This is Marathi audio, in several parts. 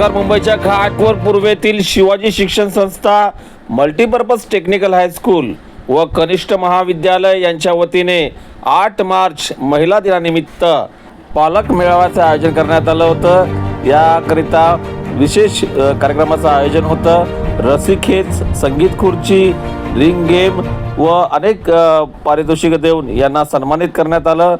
नमस्कार. मुंबईच्या घाटवर पूर्वेतील शिवाजी शिक्षण संस्था मल्टीपर्पज टेक्निकल हायस्कूल व कनिष्ठ महाविद्यालय यांच्या वतीने आठ मार्च महिला दिनानिमित्त पालक मेळाव्याचं आयोजन करण्यात आलं होतं. याकरिता विशेष कार्यक्रमाचं आयोजन होतं. रसिखेच संगीत खुर्ची रिंग गेम व अनेक पारितोषिक पारितोषिकं देऊन यांना सन्मानित करण्यात आलं.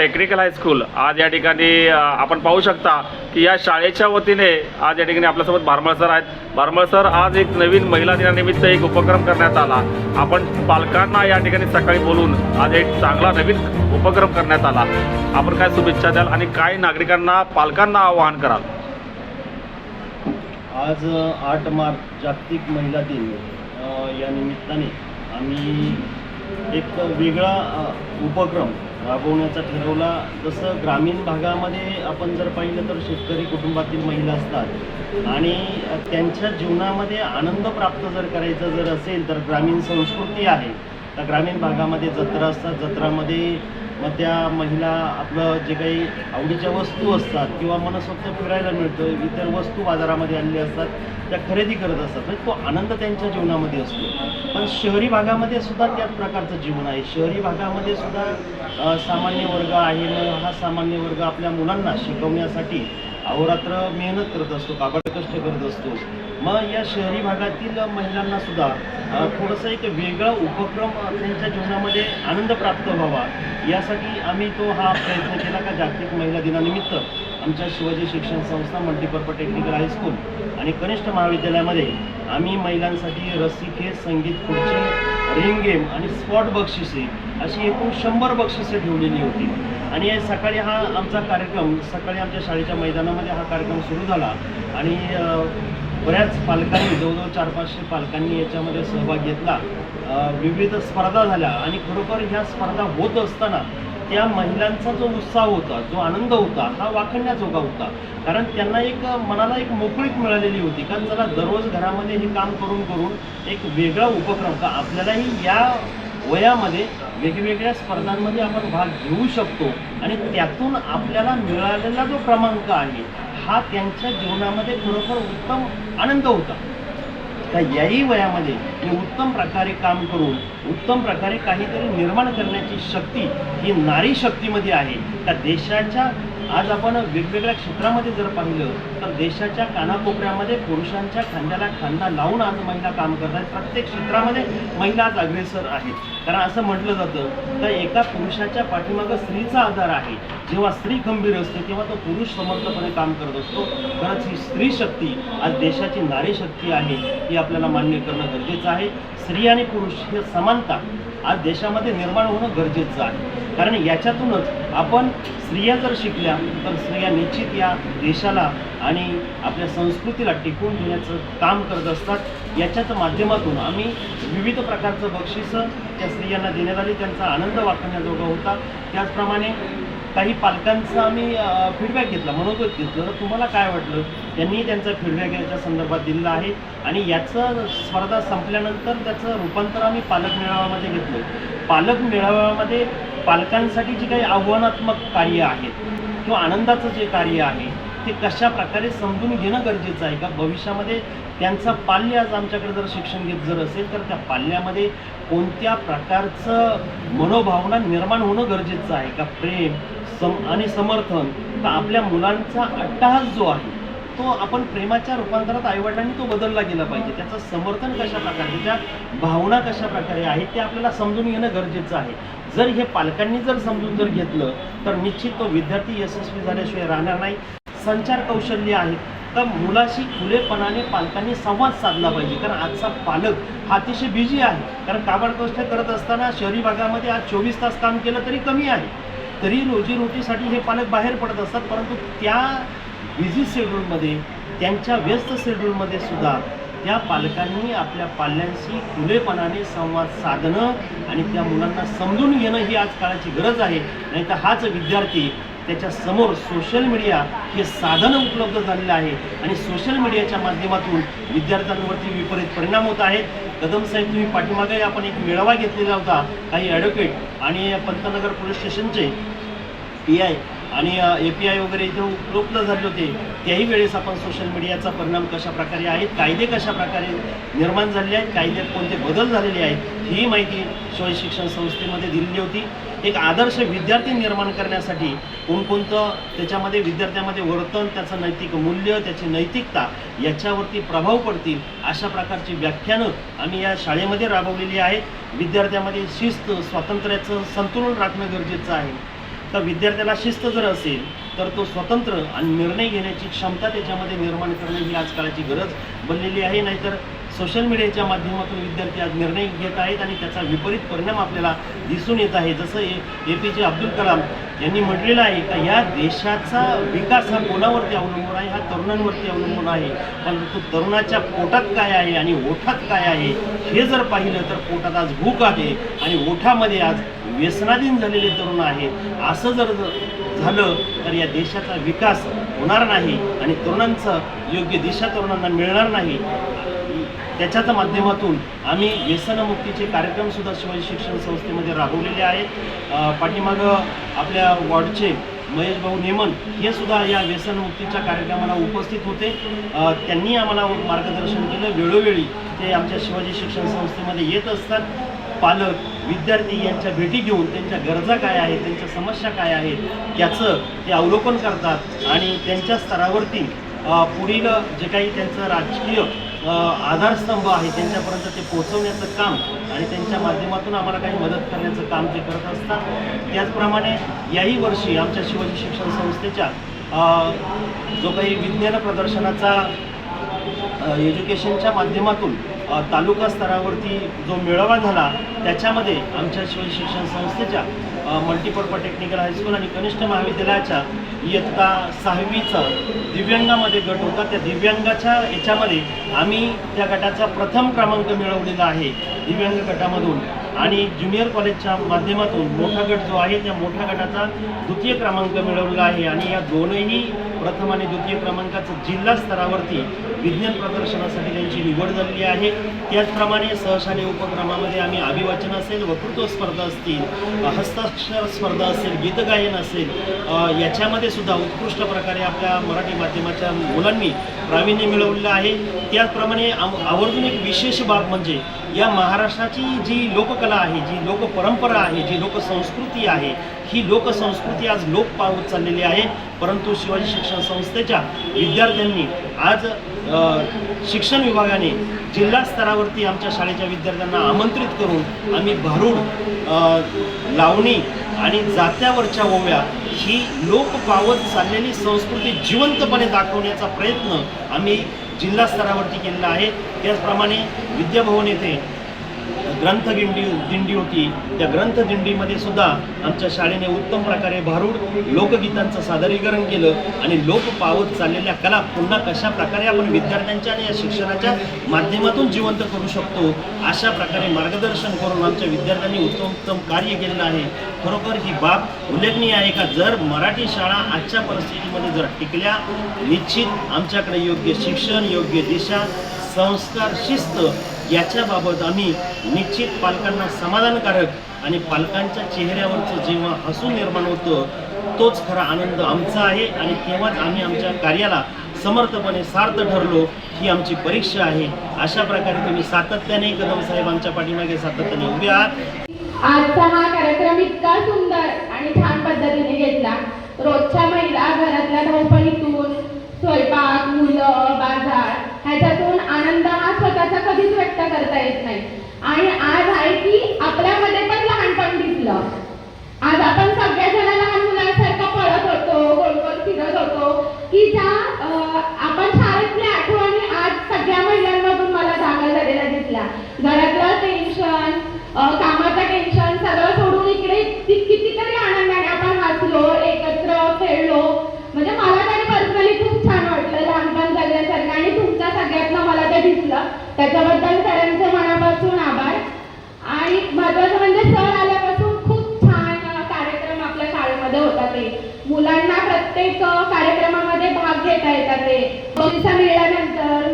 टेक्निकल हायस्कूल आज या ठिकाणी आपण पाहू शकता की या शाळेच्या वतीने आज या ठिकाणी आपल्यासोबत भारमळ सर आहेत. भारमळ सर आज एक नवीन महिला दिनानिमित्त एक उपक्रम करण्यात आला. आपण पालकांना या ठिकाणी सकाळी बोलून आज एक चांगला नवीन उपक्रम करण्यात आला. आपण काय शुभेच्छा द्याल आणि काय नागरिकांना पालकांना आवाहन कराल? आज आठ मार्च जागतिक महिला दिन. या निमित्ताने आम्ही एक वेगळा उपक्रम राबवण्याचा ठरवला. जसं ग्रामीण भागामध्ये आपण जर पाहिलं तर शेतकरी कुटुंबातील महिला असतात आणि त्यांच्या जीवनामध्ये आनंद प्राप्त जर करायचं जर असेल तर ग्रामीण संस्कृती आहे. तर ग्रामीण भागामध्ये जत्रा असतात. जत्रामध्ये मग त्या महिला आपलं जे काही आवडीच्या वस्तू असतात किंवा मनसोक्त फिरायला मिळतं इतर वस्तू बाजारामध्ये आणल्या असतात त्या खरेदी करत असतात. म्हणजे तो आनंद त्यांच्या जीवनामध्ये असतो. पण शहरी भागामध्ये सुद्धा त्याच प्रकारचं जीवन आहे. शहरी भागामध्ये सुद्धा सामान्य वर्ग आहे. मग हा सामान्य वर्ग आपल्या मुलांना शिकवण्यासाठी अहोरात्र मेहनत करत असतो काबड कष्ट करत असतो. मग या शहरी भागातील महिलांना सुद्धा थोडंसं एक वेगळा उपक्रम त्यांच्या जीवनामध्ये आनंद प्राप्त व्हावा. यासाठी आम्ही तो हा प्रयत्न केला का जागतिक महिला दिनानिमित्त आमच्या शिवाजी शिक्षण संस्था मल्टीपर्पज टेक्निकल हायस्कूल आणि कनिष्ठ महाविद्यालयामध्ये आम्ही महिलांसाठी रसिके संगीत खुर्ची रिंग गेम आणि स्पॉट बक्षिसे अशी एकूण शंभर बक्षिसे ठेवलेली होती. आणि सकाळी हा आमचा कार्यक्रम सकाळी आमच्या शाळेच्या मैदानामध्ये हा कार्यक्रम सुरू झाला. आणि बऱ्याच पालकांनी जवळजवळ चार पाचशे पालकांनी याच्यामध्ये सहभाग घेतला. विविध स्पर्धा झाल्या आणि खरोखर ह्या स्पर्धा होत असताना त्या महिलांचा जो उत्साह होता जो आनंद होता हा वाखण्याजोगा होता. कारण त्यांना एक मनाला एक मोकळीक मिळालेली होती. कारण चला दररोज घरामध्ये हे काम करून करून एक वेगळा उपक्रम का आपल्यालाही या वयामध्ये वेगवेगळ्या स्पर्धांमध्ये आपण भाग घेऊ शकतो. आणि त्यातून आपल्याला मिळालेला जो क्रमांक आहे हा त्यांच्या जीवनामध्ये खरोखर उत्तम आनंद होता. त्या याही वयामध्ये मी उत्तम प्रकारे काम करून उत्तम प्रकारे काहीतरी निर्माण करण्याची शक्ती ही नारी शक्तीमध्ये आहे. त्या देशाच्या आज आपण वेगवेगळ्या क्षेत्रामध्ये जर पाहिलं तर देशाच्या कानाकोपऱ्यामध्ये पुरुषांच्या खांद्याला खांदा लावून आज महिला काम करत आहेत प्रत्येक क्षेत्रामध्ये महिला आज अग्रेसर आहेत. कारण असं म्हटलं जातं तर एका पुरुषाच्या पाठीमागं स्त्रीचा आधार आहे. जेव्हा स्त्री खंबीर असते तेव्हा तो पुरुष समर्थपणे काम करत असतो. खरंच ही स्त्री शक्ती आज देशाची नारी शक्ती आहे ही आपल्याला मान्य करणं गरजेचं आहे. स्त्री आणि पुरुष हे समानता आज देशामध्ये निर्माण होणं गरजेचं आहे. कारण याच्यातूनच आपण स्त्रिया जर शिकल्या तर स्त्रिया निश्चित या देशाला आणि आपल्या संस्कृतीला टिकवून ठेवण्याचं काम करत असतात. याच्याच माध्यमातून आम्ही विविध प्रकारचं बक्षिसं त्या स्त्रियांना देण्यात आली. त्यांचा आनंद वाटण्याजोगा होता. त्याचप्रमाणे काही पालकांचा आम्ही फीडबॅक घेतला मनोगत घेतलं. तर तुम्हाला काय वाटलं? त्यांनी त्यांचा फीडबॅक याच्या संदर्भात दिलेला आहे. आणि याचं स्पर्धा संपल्यानंतर त्याचं रूपांतर आम्ही पालक मेळाव्यामध्ये घेतलं. पालक मेळाव्यामध्ये पालकांसाठी जी काही आव्हानात्मक कार्य आहेत किंवा आनंदाचं जे कार्य आहे ते कशा प्रकारे समजून घेणं गरजेचं आहे? का भविष्यामध्ये त्यांचं पाल्य आज आमच्याकडे जर शिक्षण घेत जर असेल तर त्या पाल्यामध्ये कोणत्या प्रकारचं मनोभावना निर्माण होणं गरजेचं आहे? का प्रेम सम आणि समर्थन तर आपल्या मुलांचा अट्टहास जो आहे तो आपण प्रेमाच्या रूपांतरात आईवडिलांनी तो बदलला गेला पाहिजे. त्याचं समर्थन कशा प्रकारे त्याच्या भावना कशा प्रकारे आहेत? ते आपल्याला समजून घेणं गरजेचं आहे. जर हे पालकांनी जर समजून जर घेतलं तर निश्चित तो विद्यार्थी यशस्वी झाल्याशिवाय राहणार नाही. संचार कौशल्य आहे. तर मुलाशी खुलेपणाने पालकांनी संवाद साधला पाहिजे. कारण आजचा पालक हा अतिशय बिझी आहे. कारण काबाड करत असताना शहरी भागामध्ये आज चोवीस तास काम केलं तरी कमी आहे. तरी रोजीरोटीसाठी हे पालक बाहेर पडत असतात. परंतु त्या बिझी शेड्यूलमध्ये त्यांच्या व्यस्त शेड्यूलमध्ये सुद्धा त्या पालकांनी आपल्या पाल्यांशी खुलेपणाने संवाद साधणं आणि त्या मुलांना समजून घेणं ही आज काळाची गरज आहे. नाही तर हाच विद्यार्थी त्याच्यासमोर सोशल मीडिया हे साधन उपलब्ध झालेलं आहे. आणि सोशल मीडियाच्या माध्यमातून विद्यार्थ्यांवरती विपरीत परिणाम होत आहेत. कदम साहेब तुम्ही पाठीमागे आपण एक मेळावा घेतलेला होता. काही ॲडव्होकेट आणि पंतनगर पोलीस स्टेशनचे पी आय आणि ए पी आय वगैरे जे उपलब्ध झाले होते त्याही वेळेस आपण सोशल मीडियाचा परिणाम कशा प्रकारे आहेत कायदे कशा प्रकारे निर्माण झालेले आहेत कायद्यात कोणते बदल झालेले आहेत ही माहिती शिवाय शिक्षण संस्थेमध्ये दिलेली होती. एक आदर्श विद्यार्थी निर्माण करण्यासाठी कोणकोणतं त्याच्यामध्ये विद्यार्थ्यामध्ये वर्तन त्याचं नैतिक मूल्य त्याची नैतिकता याच्यावरती प्रभाव पडतील अशा प्रकारची व्याख्यानं आम्ही या शाळेमध्ये राबवलेली आहेत. विद्यार्थ्यामध्ये शिस्त स्वातंत्र्याचं संतुलन राखणं गरजेचं आहे. तर विद्यार्थ्याला शिस्त जर असेल तर तो स्वतंत्र आणि निर्णय घेण्याची क्षमता त्याच्यामध्ये निर्माण करणे ही आजकाळाची गरज बनलेली आहे. नाहीतर सोशल मीडियाच्या माध्यमातून विद्यार्थी आज निर्णय घेत आहेत आणि त्याचा विपरीत परिणाम आपल्याला दिसून येत आहे. जसं ए पी जे अब्दुल कलाम यांनी म्हटलेलं आहे का या देशाचा विकास हा कोणावरती अवलंबून आहे? हा तरुणांवरती अवलंबून आहे. परंतु तरुणाच्या पोटात काय आहे आणि ओठात काय आहे हे जर पाहिलं तर पोटात आज भूक आहे आणि ओठामध्ये आज व्यसनाधीन झालेले तरुण आहेत. असं जर झालं तर या देशाचा विकास होणार नाही आणि तरुणांचं योग्य दिशा तरुणांना मिळणार नाही. त्याच्याच माध्यमातून आम्ही व्यसनमुक्तीचे कार्यक्रमसुद्धा शिवाजी शिक्षण संस्थेमध्ये राबवलेले आहेत. पाठीमागं आपल्या वॉर्डचे महेश भाऊ नेमन हे सुद्धा या व्यसनमुक्तीच्या कार्यक्रमाला उपस्थित होते. त्यांनी आम्हाला मार्गदर्शन केलं. वेळोवेळी ते आमच्या शिवाजी शिक्षण संस्थेमध्ये येत असतात. पालक विद्यार्थी यांच्या भेटी घेऊन त्यांच्या गरजा काय आहेत त्यांच्या समस्या काय आहेत त्याचं ते अवलोकन करतात आणि त्यांच्या स्तरावरती पुढील जे काही त्यांचं राजकीय आधारस्तंभ आहे त्यांच्यापर्यंत ते पोहोचवण्याचं काम आणि त्यांच्या माध्यमातून आम्हाला काही मदत करण्याचं काम ते करत असतात. त्याचप्रमाणे याही वर्षी आमच्या शिवाजी शिक्षण संस्थेच्या जो काही विज्ञान प्रदर्शनाचा एज्युकेशनच्या माध्यमातून तालुका स्तरावरती जो मेळावा झाला त्याच्यामध्ये आमच्या शिवाजी शिक्षण संस्थेच्या मल्टीपर्पज टेक्निकल हायस्कूल आणि कनिष्ठ महाविद्यालयाच्या इयत्ता सहावीचा दिव्यांगामध्ये गट होता. त्या दिव्यांगाच्या याच्यामध्ये आम्ही त्या गटाचा प्रथम क्रमांक मिळवलेला आहे दिव्यांग गटामधून. आणि ज्युनियर कॉलेजच्या माध्यमातून मोठा गट जो आहे त्या मोठ्या गटाचा द्वितीय क्रमांक मिळवलेला आहे. आणि या दोनही प्रथम आणि द्वितीय क्रमांकाचं जिल्हा स्तरावरती विज्ञान प्रदर्शनासाठी त्यांची निवड झालेली आहे. त्याचप्रमाणे सहशाने उपक्रमामध्ये आम्ही अभिवाचन असेल वक्तृत्व स्पर्धा असतील हस्ताक्षर स्पर्धा असेल गीतगायन असेल याच्यामध्ये सुद्धा उत्कृष्ट प्रकारे आपल्या मराठी माध्यमाच्या मुलांनी प्रावीण्य मिळवलेलं आहे. त्याचप्रमाणे आवर्जून एक विशेष बाब म्हणजे या महाराष्ट्राची जी लोककला आहे जी लोकपरंपरा आहे जी लोकसंस्कृती आहे ही लोकसंस्कृती आज लोप पावत चाललेली आहे. परंतु शिवाजी शिक्षण संस्थेच्या विद्यार्थ्यांनी आज शिक्षण विभागाने जिल्हा स्तरावरती आमच्या शाळेच्या विद्यार्थ्यांना आमंत्रित करून आम्ही भारूड लावणी आणि जात्यावरच्या ओव्या ही लोक पावत चाललेली संस्कृती जिवंतपणे दाखवण्याचा प्रयत्न आम्ही जिल्हा स्तरावरती केलेला आहे. त्याचप्रमाणे विद्याभवन येथे ग्रंथदिंडी दिंडी होती. त्या ग्रंथदिंडीमध्ये सुद्धा आमच्या शाळेने उत्तम प्रकारे भारूड लोकगीतांचं सादरीकरण केलं आणि लोक पावत चाललेल्या कला पुन्हा कशा प्रकारे आपण विद्यार्थ्यांच्या आणि या शिक्षणाच्या माध्यमातून जिवंत करू शकतो अशा प्रकारे मार्गदर्शन करून आमच्या विद्यार्थ्यांनी उत्तम उत्तम कार्य केलेलं आहे. खरोखर ही बाब उल्लेखनीय आहे का? जर मराठी शाळा आजच्या परिस्थितीमध्ये जर टिकल्या निश्चित आमच्याकडे योग्य शिक्षण योग्य दिशा संस्कार शिस्त याच्याबाबत आम्ही निश्चित पालकांना समाधानकारक आणि पालकांच्या चेहऱ्यावरचं जेव्हा हसू निर्माण होतं तोच खरा आनंद आमचा आहे आणि तेव्हाच आम्ही आमच्या कार्याला समर्थपणे सार्थ ठरलो ही आमची परीक्षा आहे. अशा प्रकारे तुम्ही सातत्याने कदम साहेब आमच्या पाठीमागे सातत्याने उभे आहात. आजचा हा कार्यक्रम इतका सुंदर आणि छान पद्धतीने घेतला. रोजच्या महिला घरातल्या धावपणीतून स्वयंपाक मुलं बाजार ह्याच्यातून आनंद हा स्वतःचा कधीच व्यक्त करता येत नाही. आणि आज आहे की त्याच्याबद्दल सरांचे मनापासून आभार. आणि महत्वाचं म्हणजे सर आल्यापासून खूप छान कार्यक्रम आपल्या शाळेमध्ये होतात ते मुलांना प्रत्येक कार्यक्रमामध्ये भाग घेता येतात ते पैसा मिळाल्यानंतर